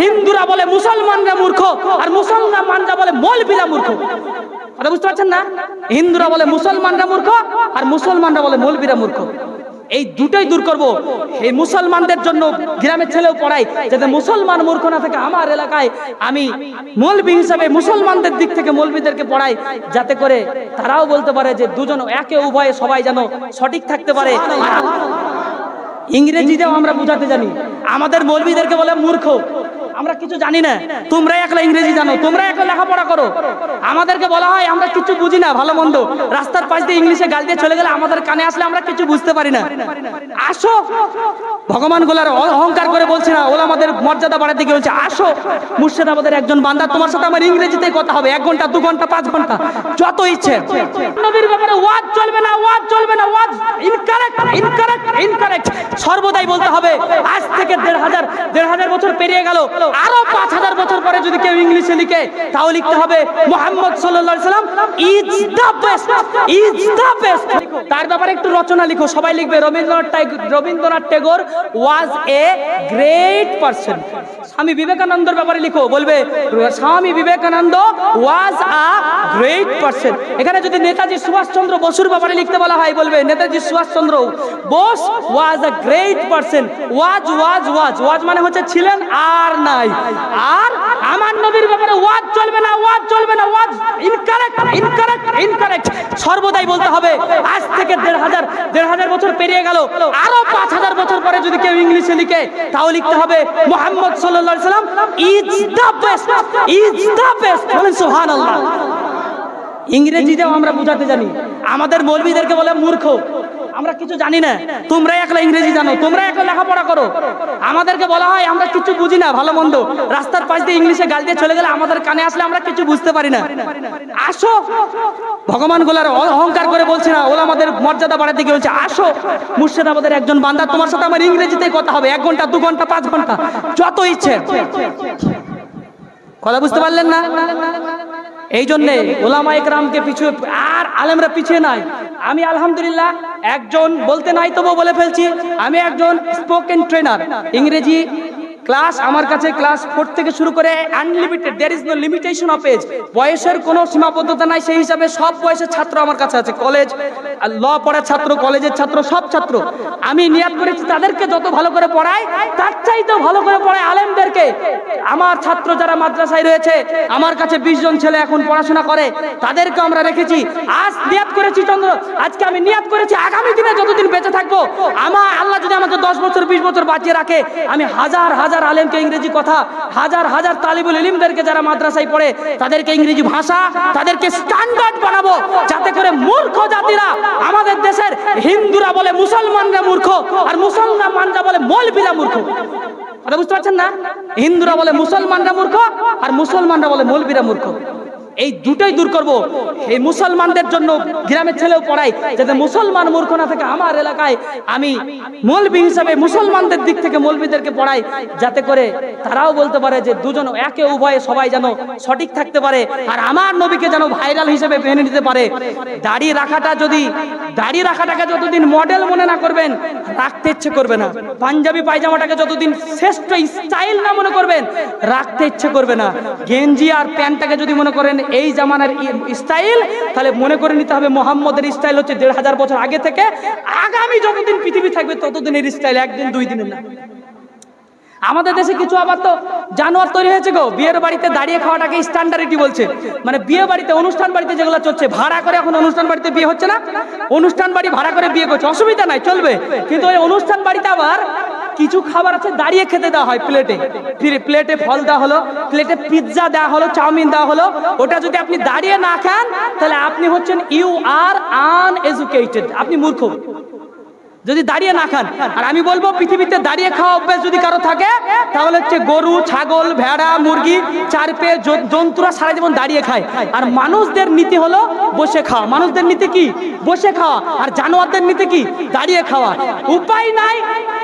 হিন্দুরা বলে মুসলমানরা মূর্খ, আর মুসলমানরা বলে মৌলবীরা মূর্খ। কথা বুঝতে পারছেন না? হিন্দুরা বলে মুসলমানরা মূর্খ, আর মুসলমানরা বলে মৌলবীরা মূর্খ। এই দুটোই দূর করব। এই মুসলমানদের জন্য গ্রামের ছেলেও পড়াই যাতে মুসলমান মূর্খ না থাকে আমার এলাকায়। আমি মৌলবী হিসাবে মুসলমানদের দিক থেকে মৌলবীদেরকে পড়াই, যাতে করে তারাও বলতে পারে যে দুজন একে উভয়ে সবাই যেন সঠিক থাকতে পারে। ইংরেজিতেও আমরা বুঝাতে জানি, আমাদের মৌলবীদেরকে বলে মূর্খ। আমরা কিছু জানি না। তোমরা একলা ইংরেজি জানো, তোমরা একলা লেখাপড়া করো। আমাদেরকে বলা হয়, আমরা কিছু বুঝি না, ভালো মন্দ। রাস্তার পাশ দিয়ে ইংলিশে গাল দিয়ে চলে গেলে আমাদের কানে আসলে আমরা কিছু বুঝতে পারি না। আসো। ভগবান গোলার অহংকার করে বলছে না ওলা আমাদের মর্যাদা বাড়াতে গিয়ে বলছে, আসো। মুর্শিদাবাদের একজন বান্দা, তোমার সাথে আমার ইংরেজিতেই কথা হবে, এক ঘণ্টা, দু ঘণ্টা, পাঁচ ঘণ্টা, যত ইচ্ছে। নবীর ব্যাপারে ওয়াজ চলবে না, ওয়াজ চলবে না, ওয়াজ ইনকারেক্ট ইনকারেক্ট ইনকারেক্ট সর্বদাই বলতে হবে হাজার, দেড় হাজার বছর পেরিয়ে গেল। আরও পাঁচ হাজার বছর পরে যদি কেউ ইংলিশে লিখে, তাও লিখতে হবে মোহাম্মদ আলাইহি সাল্লাম is the best is the best তার ব্যাপারে একটু রচনা লিখো। সবাই লিখবে, Rabindranath Rabindranath Tagore was a great person Swami বিবেকানন্দর ব্যাপারে লিখো। বলবে, Swami Vivekananda was a great person এখানে যদি নেতাজি সুভাষচন্দ্র বসুর ব্যাপারে লিখতে বলা হয়, বলবে, Netaji Subhash Chandra Bose was a great person was was was was was মানে হচ্ছে ছিলেন আর নাই। আর আমার নবীর ব্যাপারে ওয়াজ চলবে না, ওয়াজ চলবে না, ওয়াজ ইনকারেক্ট ইনকারেক্ট ইনকারেক্ট সর্বদাই বলতে হবে, আজ থেকে দেড় হাজার দেড় হাজার বছর পেরিয়ে গেল, আরও পাঁচ হাজার বছর পরে যদি কেউ ইংলিশে লিখে, তাও লিখতে হবে, মোহাম্মদ আলাইহি সাল্লাম is the best is the best বলেন সুবহানাল্লাহ। ইংরেজিতেও আমরা বুঝাতে জানি, আমাদের মৌলবীদেরকে বলে মূর্খ। আমরা কিছু জানি না। তোমরা একলা ইংরেজি জানো, তোমরা একলা লেখাপড়া করো। আমাদেরকে বলা হয়, আমরা কিছু বুঝি না, ভালো মন্দ। রাস্তার পাশ দিয়ে ইংলিশে গাল দিয়ে চলে গেলে আমাদের কানে আসলে আমরা কিছু বুঝতে পারি না। আসো। ভগবান গোলার অহংকার করে বলছে না ওলা আমাদের মর্যাদা বাড়াতে গিয়ে বলছে, আসো। মুর্শিদাবাদের একজন বান্দা, তোমার সাথে আমার ইংরেজিতেই কথা হবে, এক ঘণ্টা, দু ঘণ্টা, পাঁচ ঘণ্টা, যত ইচ্ছে। কথা বুঝতে পারলেন না? এই জন্যে ওলামা একরামকে পিছু আর আলেমরা পিছিয়ে নাই। আমি আলহামদুলিল্লাহ একজন বলতে নাই তবু বলে ফেলছি, আমি একজন স্পোকেন ট্রেনার ইংরেজি ক্লাস আমার কাছে ক্লাস ফোর থেকে শুরু করে unlimited there is no limitation of age বয়সের কোনো সীমাবদ্ধতা নাই, সেই হিসাবে সব বয়সের ছাত্র আমার কাছে আছে। কলেজ ল পড়ার ছাত্র, কলেজের ছাত্র, সব ছাত্র। আমি নিয়াত করেছি তাদেরকে যত ভালো করে পড়াই তার চাইতেও ভালো করে পড়াই আলেমদেরকে। আমার ছাত্র যারা মাদ্রাসায় রয়েছে, আমার কাছে বিশ জন ছেলে এখন পড়াশোনা করে, তাদেরকে আমরা রেখেছি। আজ নিয়াত করেছি চন্দ্র, আজকে আমি নিয়াত করেছি, আগামী দিনে যতদিন বেঁচে থাকব, আমার আল্লাহ যদি আমাকে দশ বছর, বিশ বছর বাঁচিয়ে রাখে, আমি হাজার হাজার আলেমকে ইংরেজি কথা, হাজার হাজার তালিবুল ইলিমদেরকে যারা মাদ্রাসায় পড়ে, তাদেরকে ইংরেজি ভাষা, তাদেরকে স্ট্যান্ডার্ড বানাবো, যাতে করে মূর্খ জাতিরা আমাদের দেশের হিন্দুরা বলে মুসলমানরা মূর্খ, আর মুসলমানরা বলে মৌলবীরা মূর্খ। কথা বুঝতে পারছেন না? হিন্দুরা বলে মুসলমানরা মূর্খ, আর মুসলমানরা বলে মৌলবীরা মূর্খ। এই দুটাই দূর করব। এই মুসলমানদের জন্য গ্রামের ছেলেও পড়াই যাতে মুসলমান মূর্খ না থাকে আমার এলাকায় আমি মৌলবি হিসাবে মুসলমানদের দিক থেকে মৌলবিদেরকে পড়াই, যাতে করে তারাও বলতে পারে যে দুজন একে উভয়ে সবাই যেন সঠিক থাকতে পারে, আর আমার নবীকে যেন ভাইরাল হিসেবে মেনে নিতে পারে। দাড়ি রাখাটা যদি দাড়ি রাখাটাকে যতদিন মডেল মনে না করবেন, রাখতে ইচ্ছে করবে না। পাঞ্জাবি পায়জামাটাকে যতদিন শ্রেষ্ঠ স্টাইল না মনে করবেন, রাখতে ইচ্ছে করবে না। গেঞ্জি আর প্যান্টটাকে যদি মনে করেন এই জামানার স্টাইল তাহলে মনে করে নিতে হবে মোহাম্মদের স্টাইল হচ্ছে দেড় হাজার বছর আগে থেকে। আগামী যতদিন পৃথিবী থাকবে ততদিন ততদিনের স্টাইল একদিন দুই দিনের না। আমাদের দেশে কিছু আবার তো জানোয়ার তৈরি হয়েছে গো। বিয়ের বাড়িতে দাঁড়িয়ে খাওয়াটাকে স্ট্যান্ডার্ডিটি বলছে। মানে বিয়ে বাড়িতে, অনুষ্ঠান বাড়িতে যেগুলো চলছে, ভাড়া করে এখন অনুষ্ঠান বাড়িতে বিয়ে হচ্ছে না? অনুষ্ঠান বাড়ি ভাড়া করে বিয়ে করছে। অসুবিধা নাই, চলবে। কিন্তু ওই অনুষ্ঠান বাড়িতে আবার কিছু খাবার আছে, দাঁড়িয়ে খেতে দেওয়া হয় প্লেটে প্লেটে ফল দেওয়া হলো প্লেটে পিৎজা দেওয়া হলো, চাউমিন দেওয়া হলো। ওটা যদি আপনি দাঁড়িয়ে না খান, তাহলে আপনি হচ্ছেন ইউ আর আনএডুকেটেড আপনি মূর্খ। যদি দাঁড়িয়ে না খান, আর আমি বলব পৃথিবীতে দাঁড়িয়ে খাওয়া অভ্যাস যদি কারও থাকে, তাহলে হচ্ছে গরু, ছাগল, ভেড়া, মুরগি চার পেয়ে জন্তুরা সারা জীবন দাঁড়িয়ে খায়। আর মানুষদের নীতি হলো বসে খাওয়া। মানুষদের নীতি কি? বসে খাওয়া। আর জানোয়ারদের নীতি কি? দাঁড়িয়ে খাওয়া। উপায় নাই।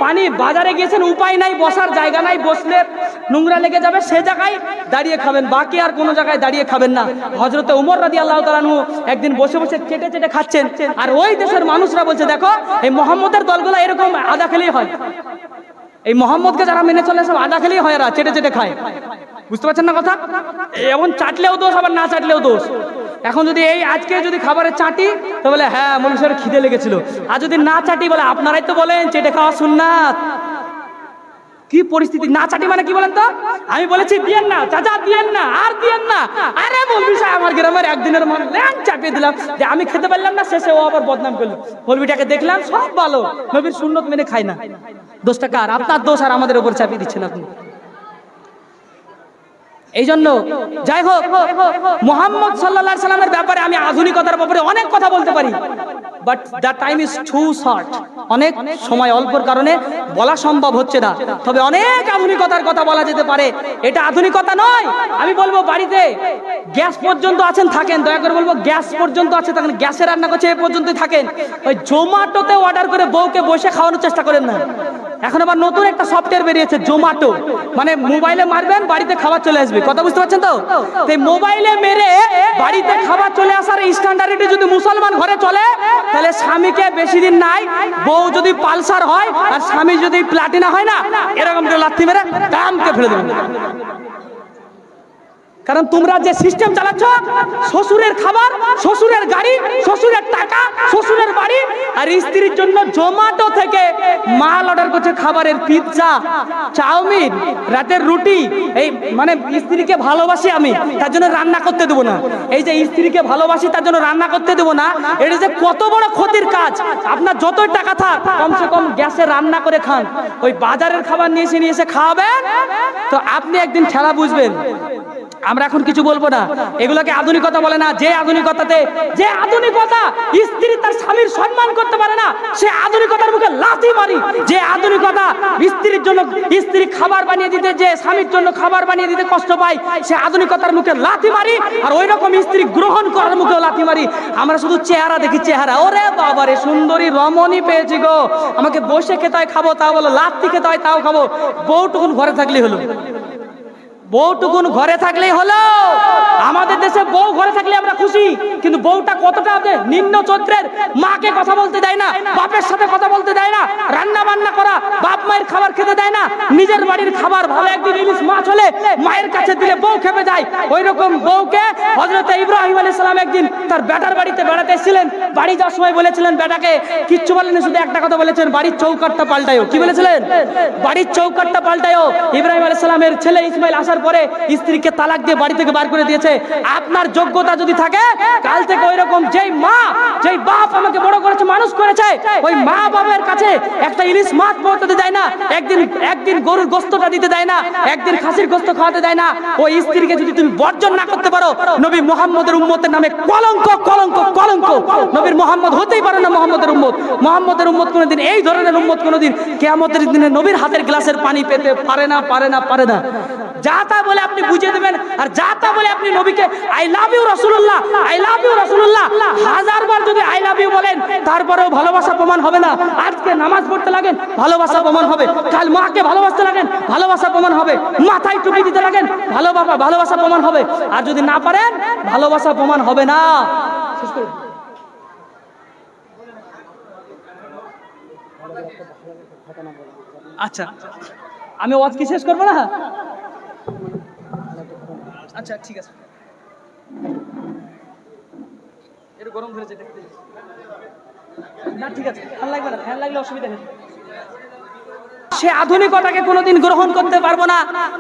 পানি বাজারে গিয়েছেন, উপায় নাই। বসার জায়গা নাই। বসলে নোংরা লেগে যাবে, সে জায়গায় দাঁড়িয়ে খাবেন। বাকি আর কোনো জায়গায় দাঁড়িয়ে খাবেন না। হজরতে উমর রাদি আল্লাহ তালানু একদিন বসে বসে চেটে চেটে খাচ্ছেন। আর ওই দেশের মানুষরা বলছে, দেখো, এই মোহাম্মদের দলগুলো এরকম আদা খেলেই হয়। এই মোহাম্মদকে যারা মেনে চলে, সব আদা খেলেই হয় এরা, চেটে চেটে খায়। বুঝতে পারছেন না কথা? এমন চাটলেও দোষ, আবার না চাটলেও দোষ। এখন যদি এই আজকে যদি খাবারে চাটি তো বলে হ্যাঁ মানুষের খিদে লেগেছিল। আর যদি না চাটি বলে, আপনারাই তো বলেন, চেটে খাওয়া সুন্নাত। কি পরিস্থিতি? না চাটি মানে কি বলেন তো? আমি বলেছি, দিয়েন না চাচা দিয়েন না, আর দিয়েন না। আরে বলবি সাহেব, আমার গ্রামের একদিনের মন ল্যাং চাপিয়ে দিলাম। যে আমি খেতে পারলাম না, শেষে ও আবার বদনাম করল। বলবিটাকে দেখলাম, সব ভালো। নবীর সুন্নত মেনে খাই না। দোষটা কার? আপনার দোষ আর আমাদের উপর চাপিয়ে দিচ্ছেন আপনি। এই জন্য যাই হোক, মোহাম্মদ সাল্লাহ সাল্লামের ব্যাপারে আমি আধুনিকতার ব্যাপারে অনেক কথা বলতে পারি। But the time is too short অনেক সময় অল্পর কারণে বলা সম্ভব হচ্ছে না। তবে অনেক আধুনিকতার কথা বলা যেতে পারে। এটা আধুনিকতা নয়। আমি বলব বাড়িতে গ্যাস পর্যন্ত আছেন, থাকেন। দয়া করে বলব গ্যাস পর্যন্ত আছে, থাকেন। গ্যাসে রান্না করছে এ পর্যন্তই থাকেন। ওই জোম্যাটোতে অর্ডার করে বউকে বসে খাওয়ানোর চেষ্টা করেন না। এখন আবার নতুন একটা সফটওয়্যার বেরিয়েছে জোম্যাটো মানে মোবাইলে মারবেন, বাড়িতে খাবার চলে আসবে। কথা বুঝতে পারছেন তো? তাই মোবাইলে মেরে বাড়িতে খাবার চলে আসার স্ট্যান্ডার্ডে যদি মুসলমান ঘরে চলে, তাহলে স্বামীকে বেশি দিন নাই, বউ যদি পালসার হয়, আর স্বামী যদি প্লাটিনা হয় না, এরকম লাথি মেরে দামকে ফেলে দেবেন। কারণ তোমরা যে সিস্টেম চালাচ্ছ, শ্বশুরের খাবার, শ্বশুরের গাড়ি, শ্বশুরের টাকা, শ্বশুরের বাড়ি, আর স্ত্রীর জন্য জোম্যাটো থেকে মাল অর্ডার করছে খাবারের পিৎজা চাউমিন, রাতের রুটি। এই মানে স্ত্রীকে ভালোবাসি আমি, তার জন্য রান্না করতে দেবো না। এই যে স্ত্রীকে ভালোবাসি, তার জন্য রান্না করতে দেবো না, এটা যে কত বড় ক্ষতির কাজ। আপনার যতই টাকা থাক, কমসে কম গ্যাসে রান্না করে খান। ওই বাজারের খাবার নিয়ে এসে নিয়ে এসে খাওয়াবেন, তো আপনি একদিন খেলা বুঝবেন। আমরা এখন কিছু বলব না। এগুলোকে আধুনিকতা বলে না। যে আধুনিকতাতে, যে আধুনিকতা স্ত্রী তার স্বামীর সম্মান করতে পারে না, সে আধুনিকতার মুখে লাথি মারি। যে আধুনিকতা স্ত্রীর জন্য স্ত্রী খাবার বানিয়ে দিতে, যে স্বামীর জন্য খাবার বানিয়ে দিতে কষ্ট পায়, সে আধুনিকতার মুখে লাথি মারি আর ওই রকম স্ত্রী গ্রহণ করার মুখে লাথি মারি। আমরা শুধু চেহারা দেখি, চেহারা। ওরে বাবা রে, সুন্দরী রমণী পেয়েছি গো। আমাকে বসে খেতে হয়, খাব, তাও বলো, লাথি খেতে হয়, তাও খাব। বউটুকুন ঘরে থাকলে হলো। বউটুকুন ঘরে থাকলেই হলো। আমাদের দেশে বউ ঘরে থাকলে আমরা খুশি, কিন্তু বউটা কতটা আছে নিম্ন চরিত্রের, মাকে কথা বলতে দেয় না, বাপের সাথে কথা বলতে দেয় না রান্না বান্না করা, বাপ মায়ের খাবার খেতে দেয় না, নিজের বাড়ির খাবার ভালো একদিন ইলিশ মাছ হলে মায়ের কাছে দিলে বউ খেপে যায়। ওই রকম বউকে হজরত ইব্রাহিম আলাইহিস সালাম একদিন তার বেটার বাড়িতে বেড়াতে এসেছিলেন। বাড়ি যাওয়ার সময় বলেছিলেন, বেটাকে কিচ্ছু বলেন, শুধু একটা কথা বলেছেন, বাড়ির চৌকাটটা পাল্টায়ও। কি বলেছিলেন? বাড়ির চৌকাটটা পাল্টায়ও। ইব্রাহিম আলাইহিস সালামের ছেলে ইসমাইল আসার পরে স্ত্রীকে তালাক দিয়ে বাড়ি থেকে বার করে দিয়েছে। আপনার যোগ্যতা যদি থাকে, কাল থেকে ওই রকম যেই মা, যেই বাপ আমাকে বড় করেছে, মানুষ করেছে, ওই মা বাবার কাছে একটা ইলিশ মাছ পৌঁছতে দেয় না, একদিন একদিন গরুর গোস্তটা দিতে দেয় না, একদিন খাসির গোস্ত খাওয়াতে দেয় না, ওই স্ত্রীকে যদি তুমি বর্জন না করতে পারো, নবী মোহাম্মদের উম্মতের নামে কলঙ্ক কলঙ্ক কলঙ্ক নবীর মোহাম্মদ হতেই পারে না মোহাম্মদের উম্মত। মোহাম্মদের উম্মত কোনোদিন, এই ধরনের উম্মত কোনোদিন কেয়ামতের দিনে নবীর হাতের গ্লাসের পানি পেতে পারে না পারে না পারে না। যা তা বলে আপনি বুঝিয়ে দেবেন, আর যা তা বলে আপনি নবীকে আই লাভ ইউ রসুল্লাহ আই লাভ ইউ রসুল্লাহ হাজার বার যদি আই লাভ ইউ বলেন, তারপরেও ভালোবাসা প্রমাণ হবে না। আজকে নামাজ পড়তে লাগেন, ভালোবাসা প্রমাণ হবে। কাল মাকে ভালোবাসতে লাগেন, ভালোবাসা প্রমাণ হবে। মাথায় টুপি দিতে লাগেন, ভালো বাবা, ভালোবাসা প্রমাণ হবে। আর যদি না পারেন, ভালোবাসা প্রমাণ হবে না। আচ্ছা আমি ওয়াজ কি শেষ করব না? আচ্ছা ঠিক আছে। গরম না, ঠিক আছে। ফ্যান লাগবে না ফ্যান লাগলে অসুবিধা নেই। সে আধুনিকতাকে কোনোদিন গ্রহণ করতে পারব না,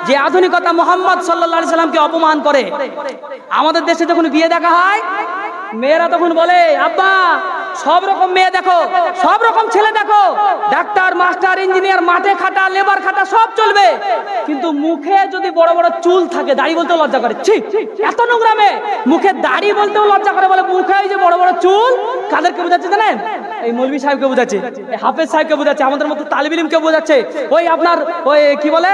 যে আধুনিকতা মোহাম্মদ সাল্লা সাল্লামকে অপমান করে। আমাদের দেশে যখন বিয়ে দেখা হয়, মেয়েরা তখন বলে, আব্বা সব রকম মেয়ে দেখো, সব রকম ছেলে দেখো। ডাক্তার, মাস্টার, ইঞ্জিনিয়ার, মাঠে খাটা, লেবার খাটা, সব চলবে। কিন্তু মুখে যদি বড় বড় চুল থাকে, দাড়ি বলতেও লজ্জা করে। ছি, এত নোংরা মেয়ে। মুখে দাড়ি বলতেও লজ্জা করে বলে, মুখে যে বড় বড় চুল, কাদেরকে বোঝাচ্ছে জানেন? এই মৌলভী সাহেবকে বোঝাচ্ছে হাফেজ সাহেবকে বোঝাচ্ছে, আমাদের মতো তালিব ইলমকে বোঝাচ্ছে। ওই আপনার, ওই কি বলে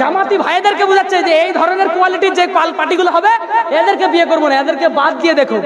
জামাতি ভাইদেরকে বোঝাচ্ছে যে এই ধরনের কোয়ালিটির যে পার্টিগুলো হবে, এদেরকে বিয়ে করব না, এদেরকে বাদ দিয়ে দেখো।